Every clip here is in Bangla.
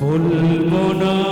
বলব না।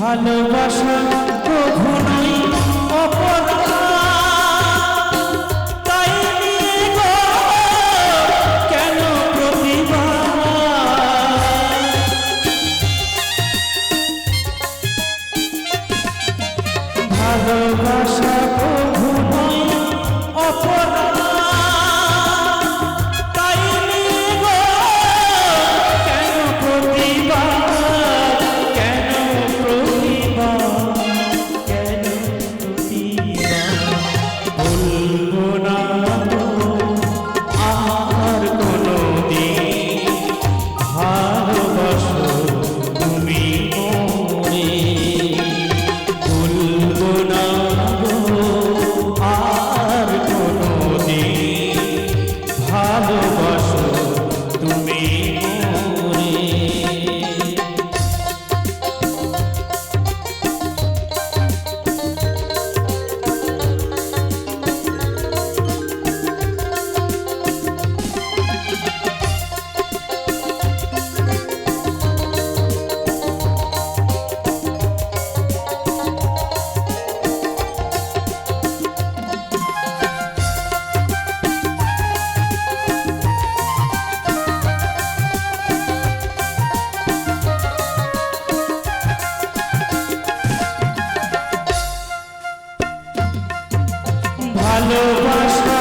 ভালোবাসা কখনোই Rasul ভালোবাসাতে